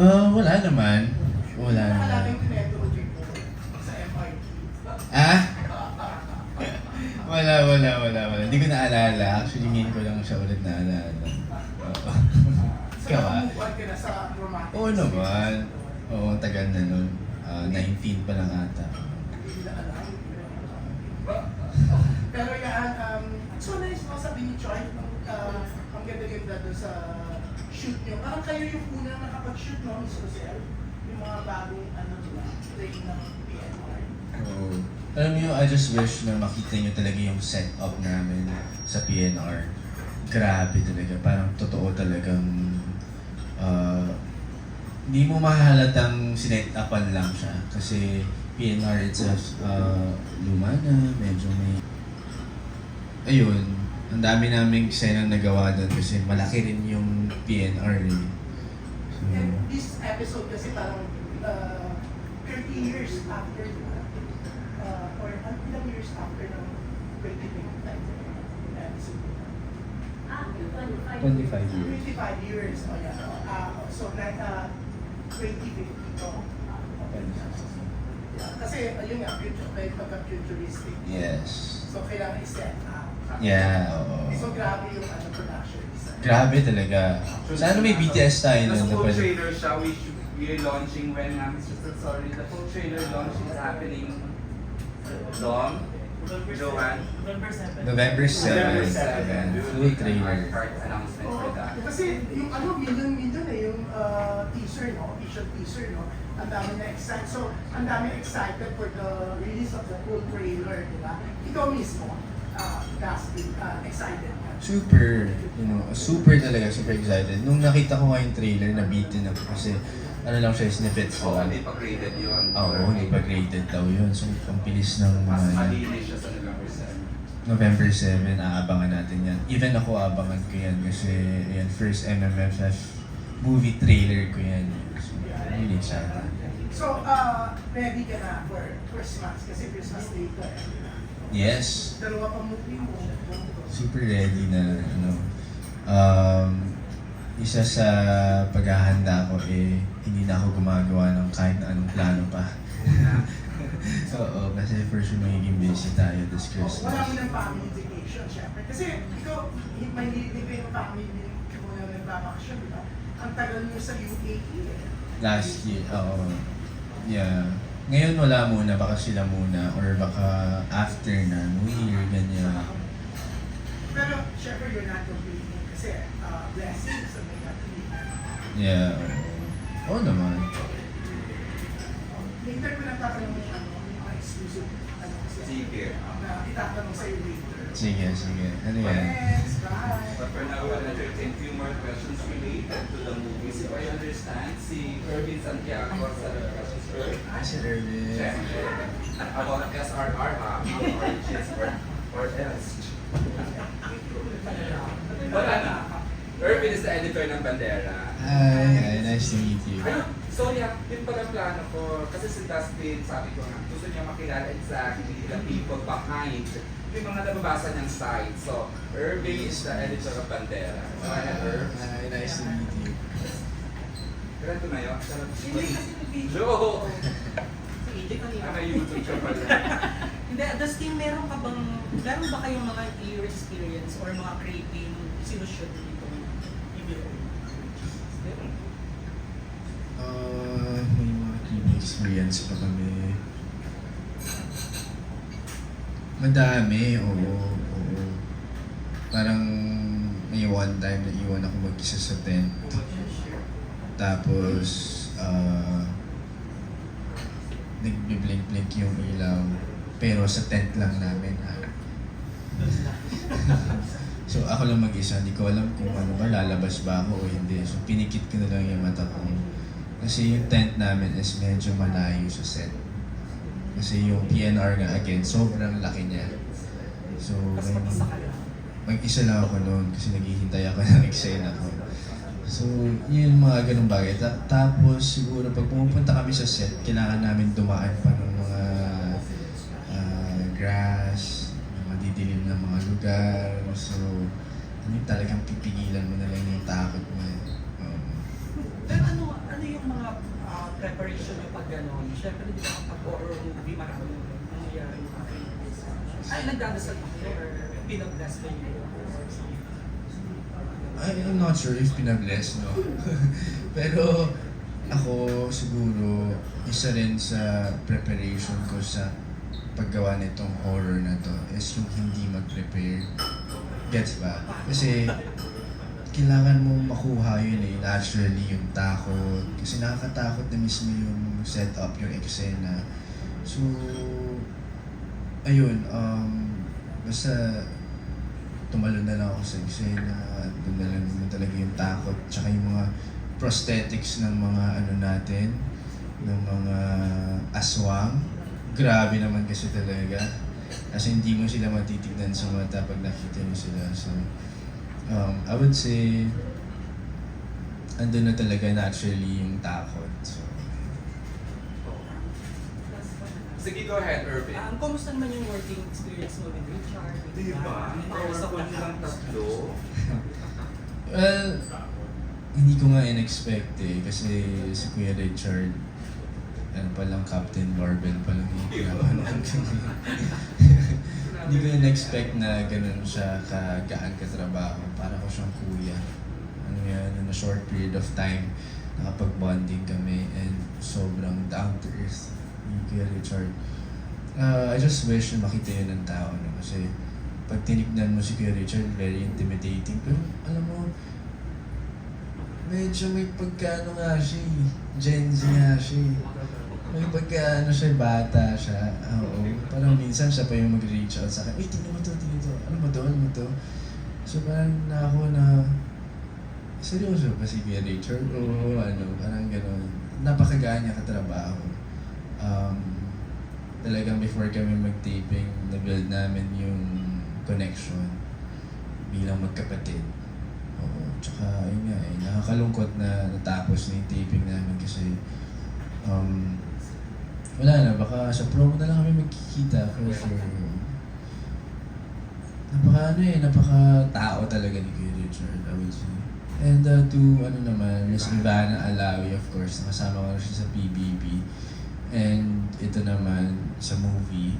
Ah, wala naman. Wala naman. Ah? wala, wala, wala, wala. Hindi ko naalala. Actually, ngayon ko lang siya ulit naalala. Oo. Ikaw ah? Oo naman. Oo, tagal na nun. Ah, 19 pa lang ata. Pero yan, um, so nice mo sabi ni Choi, uh, ang ganda-ganda doon sa shoot nyo. Parang kayo yung unang nakapag-shoot, no, Miss Rosel? Yung mga bagong, ano, diba, play ng PNR. Oo. Alam niyo, I just wish na makita niyo talaga yung setup namin sa PNR. Grabe talaga. Parang totoo talagang ah, hindi mo mahahalatang sinet-upan lang siya. Kasi PNR itself, uh, luma na, medyo may... Ayun, ang dami naming eksena nagawa doon kasi malaki rin yung PNR eh. So, And this episode kasi parang uh, 30 years after? Uh, or ilang years after ng 2025 episode. 25 years. 25 years, oh yeah. Uh, so, like, uh, 2050 to. Yeah, kasi, ayun nga, future, may pagka-futuristic. Yes. So, kailangan i-set up. Yeah, oo. So, grabe yung ano, production design. Grabe talaga. Sana may BTS tayo The nun na full pala. trailer siya, we should, we're launching when, Mr. So sorry, the full trailer launch is happening, Dom, November 7. November 7. November 7. Full trailer. Part announcement for Oo, that. kasi yung ano, million million eh, yung uh, teaser, no? Official teaser, no? Ang dami na excited. So, ang dami excited for the release of the full trailer, di ba? Ikaw mismo, uh, uh, excited ka. Super, you know, super talaga, super excited. Nung nakita ko nga yung trailer, nabitin ako kasi ano lang siya, snippets Oo, lang. hindi pa graded yun. Oo, hindi pa graded daw yun. So, ang bilis ng Mas mga malinis siya sa November 7. November 7, aabangan natin yan. Even ako aabangan ko yan kasi yan, first MMFF movie trailer ko yan. So, really excited. So, uh, ready ka na for Christmas kasi Christmas later. Yes, Dalawa pa movie mo. super ready na ano um isa sa paghahanda ko eh hindi na ako gumagawa ng kahit na anong plano pa. Oo, kasi for sure magiging busy tayo this Wala mo Christmas. ng family vacation, syempre. Kasi ikaw, may hindi ko yung family mo na nagbabakasyon, di ba? Ang tagal mo sa UAE eh. Last year, oo. Yeah. Ngayon wala muna, baka sila muna or baka after na, New Year, ganyan. Pero syempre you're not complaining kasi uh, blessings sa may. Yeah, oo. Oo naman. Later ko nagtatanong yung ano, yung mga exclusive ano kasi Sige. na itatanong sa'yo later. Sige, sige. Ano yan? But for now, we'll entertain few more questions related to the movie. So I understand si Irvin Santiago sa questions for Ah, si Erwin. Siyempre, about SRR ha, origins or, or else. Wala na. Irvin is the editor ng Bandera. Hi, hi, nice to meet you. Ayun, so yeah, yun pala plano ko. Kasi si Dustin, sabi ko nga, gusto niya makilala exactly the people behind yung mga nababasa niyang site. So, Irving is the editor of Bandera. So, I have Irv. Hi, nice to meet you. Ganito na yun. Hindi kasi yung video. Jo! Sige, kanina. Naka-YouTube siya pala. Hindi, Dustin, meron ka bang, meron ba kayong mga year experience or mga creating sinushoot dito? Experience pa kami. Madami, oo, oo. Parang may one time na iwan ako mag-isa sa tent. Tapos, uh, nagbi-blink-blink yung ilaw. Pero sa tent lang namin. ah. so ako lang mag-isa, hindi ko alam kung ano ba, lalabas ba ako o hindi. So pinikit ko na lang yung mata ko. Kasi yung tent namin is medyo malayo sa set. Kasi yung PNR nga again, sobrang laki niya. So, Tapos mag-isa ka lang. mag-isa lang ako noon kasi naghihintay ako ng eksena ko. So, yun yung mga ganung bagay. Ta- tapos, siguro pag pumupunta kami sa set, kailangan namin dumaan pa ng mga ah, grass, mga didilim na mga lugar. So, ano talagang pipigilan mo na lang yung takot mo. Um, Pero ano, ano yung mga ah, preparation yung pag gano'n? Siyempre, di ba kapag horror movie, maraming nangyayari yung mga Ay, nagdadasal pa kayo or pinag-bless ba I'm not sure if pinabless, no? Pero ako siguro, isa rin sa preparation ko sa paggawa nitong horror na to is yung hindi mag-prepare. Gets ba? Kasi kailangan mo makuha yun eh, naturally yung takot. Kasi nakakatakot na mismo yung setup, yung eksena. So, ayun, um, basta tumalon na lang ako sa eksena lang naman talaga yung takot tsaka yung mga prosthetics ng mga ano natin ng mga aswang grabe naman kasi talaga kasi hindi mo sila matitignan sa mata pag nakita mo sila so um, I would say andun na talaga naturally yung takot so Sige, go ahead, Irvin. Um, kumusta naman yung working experience mo with Richard? Di ba? Powerful nilang tatlo. Well, hindi ko nga in-expect eh. Kasi si Kuya Richard, ano palang Captain Marvel palang pinapanood ko. Hindi ko in-expect na ganun siya kagaan katrabaho. Para ko siyang kuya. Ano yan, in a short period of time, nakapag-bonding kami and sobrang down to earth yung Kuya Richard. Uh, I just wish na makita yun ng tao. No? Kasi pag tinignan mo si Kuya Richard, very intimidating. Pero alam mo, medyo may pagkano nga siya eh. Gen Z nga siya eh. May pagkano siya, bata siya. Ah, Oo. Parang minsan siya pa yung mag-reach out sa akin. Uy, tingnan mo to, tingnan to. Ano mo to, ano mo to? So parang na ako na, seryoso ba si Kuya Richard? Oo, ano, parang gano'n. Napakagaan niya katrabaho. Um, talagang before kami mag-taping, na-build namin yung connection bilang magkapatid. Oo, tsaka yun nga eh, nakakalungkot na natapos na yung taping namin kasi um, wala na, baka sa promo na lang kami magkikita for sure. Napaka ano eh, napaka tao talaga ni Kuya Richard, I would say. And uh, to ano naman, Miss Ivana Alawi of course, nakasama ko na siya sa PBB. And ito naman sa movie,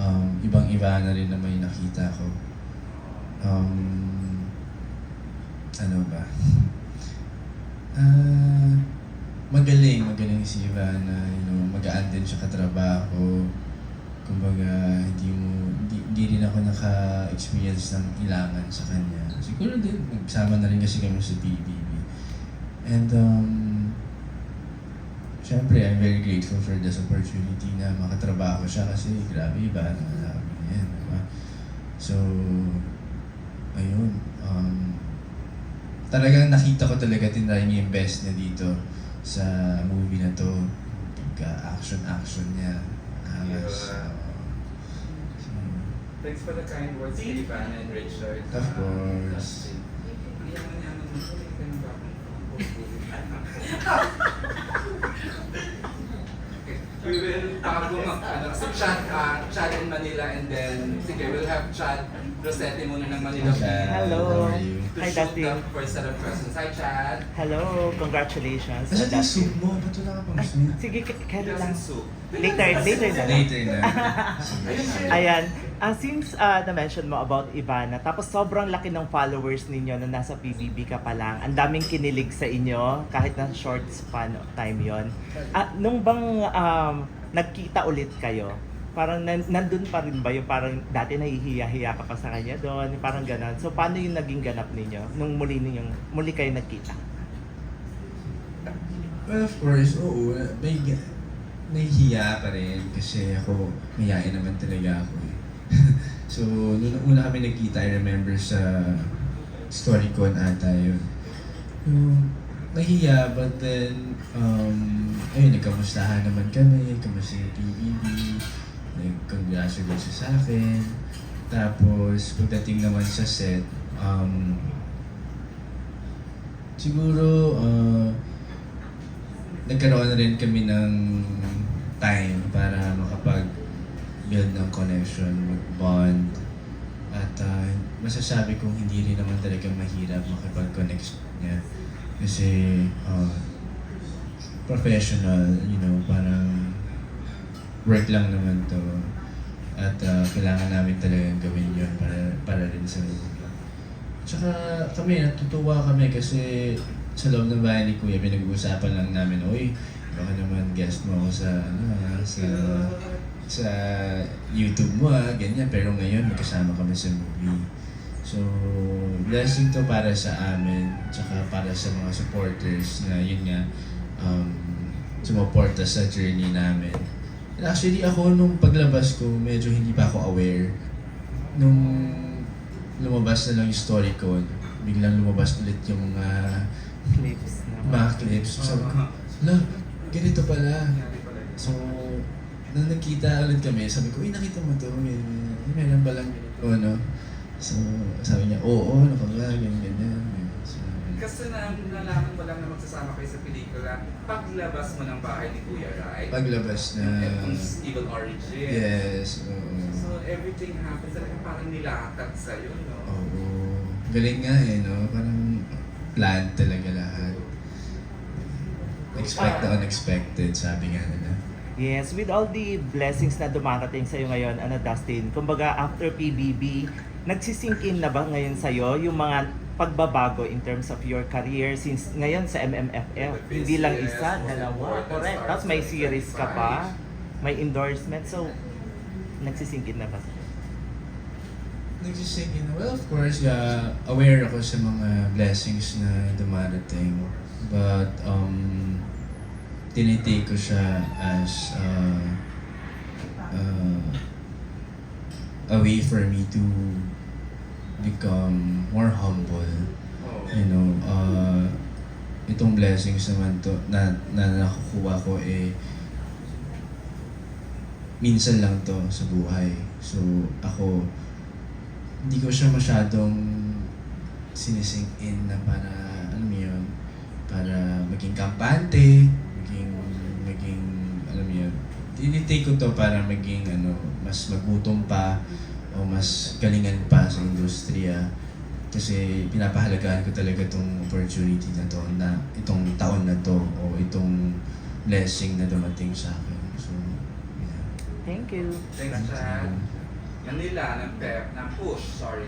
um, ibang Ivana rin naman yung nakita ko. Um, ano ba? Ah, magaling, magaling si Ivana, you know, magaan din siya katrabaho. Kumbaga, hindi mo, hindi, hindi rin ako naka-experience ng ilangan sa kanya. Siguro din, nagsama na rin kasi kami sa PBB. And, um, Siyempre, I'm very grateful for this opportunity na makatrabaho siya kasi grabe iba na alam yan, di ba? So, ayun. Um, talagang nakita ko talaga tinry niya yung best niya dito sa movie na to. Pagka-action-action niya. Yeah. So, Thanks for the kind words kay Ivana and Richard. Of course. Ka nang We will tago mag, ano, kasi chat, uh, chat in Manila and then, sige, we'll have chat Rosette muna ng Manila. Chad, Hello. How are you? To Hi, shoot Dustin. the first set of questions. Hi, Chad. Hello, congratulations. Asa yung Dustin. soup mo? Ba't wala ka pang Ay, soup? sige, k- He kaya lang. doesn't soup. Later, later na lang. Later na. Ayun. Ayan, ah, since uh, na-mention mo about Ivana, tapos sobrang laki ng followers ninyo na nasa PBB ka pa lang, ang daming kinilig sa inyo, kahit na short span of time yon. Ah, nung bang um, nagkita ulit kayo, parang nan- nandun pa rin ba yung parang dati nahihiya-hiya ka pa sa kanya doon, parang ganon. So paano yung naging ganap ninyo nung muli ninyong, muli kayo nagkita? Well, of course, oo. May, nahihiya pa rin kasi ako, mayayain naman talaga ako eh. so, nung una kami nagkita, I remember sa StoryCon ata yun. Yung, nahiya, but then, um, ayun, nagkamustahan naman kami, kamusta yung PBB, nag-congratulate sa akin. Tapos, pagdating naman sa set, um, siguro, uh, nagkaroon na rin kami ng time para makapag-build ng connection, mag-bond. At uh, masasabi kong hindi rin naman talaga mahirap makipag-connect niya. Kasi uh, professional, you know, parang work lang naman to. At ah, kailangan namin talagang gawin yun para, para rin sa movie. Tsaka kami, natutuwa kami kasi sa loob ng bahay ni Kuya, pinag-uusapan lang namin, Uy, baka naman guest mo ako sa, ano, sa, sa YouTube mo ah, ganyan. Pero ngayon, magkasama kami sa movie. So, blessing to para sa amin, tsaka para sa mga supporters na yun nga, um, sumuporta sa journey namin. And actually, ako nung paglabas ko, medyo hindi pa ako aware. Nung lumabas na lang yung story ko, biglang lumabas ulit yung mga Clips mga clips. Sabi ko, la, ganito pala. So, nung nakita ulit kami, sabi ko, uy, nakita mo to, may, meron ba lang ganito, ano? So, sabi niya, oo, ano ka ba, ganyan, ganyan. So, Kasi na, nalaman mo lang na magsasama kayo sa pelikula, paglabas mo ng bahay ni Kuya, right? paglabas na, Yung Evil Origin. yes, oo. So everything happens, talagang parang nilakat sa'yo, no? Oo. Galing nga eh, no? Parang plan talaga lahat. Expect the unexpected, sabi nga nila. Yes, with all the blessings na dumarating sa'yo ngayon, ano Dustin, kumbaga after PBB, nagsisink in na ba ngayon sa'yo yung mga pagbabago in terms of your career since ngayon sa MMFF, hindi lang isa, dalawa, correct. Tapos may series ka pa, may endorsement, so nagsisink in na ba sa'yo? Nagsisink in. Well, of course, yeah, aware ako sa mga blessings na dumarating. But, um, tinitake ko siya as uh, uh, a way for me to become more humble. Oh. You know, uh, itong blessings naman to na, na nakukuha ko eh minsan lang to sa buhay. So, ako, hindi ko siya masyadong sinisink in na para, alam mo yun, para maging kampante, maging, maging, alam mo yun, tinitake ko to para maging, ano, mas magutom pa, o mas galingan pa sa industriya. Kasi pinapahalagahan ko talaga itong opportunity na to, na itong taon na to, o itong blessing na dumating sa akin. So, yeah. Thank you. Thanks, Chad. Manila, ng pep, ng push, sorry.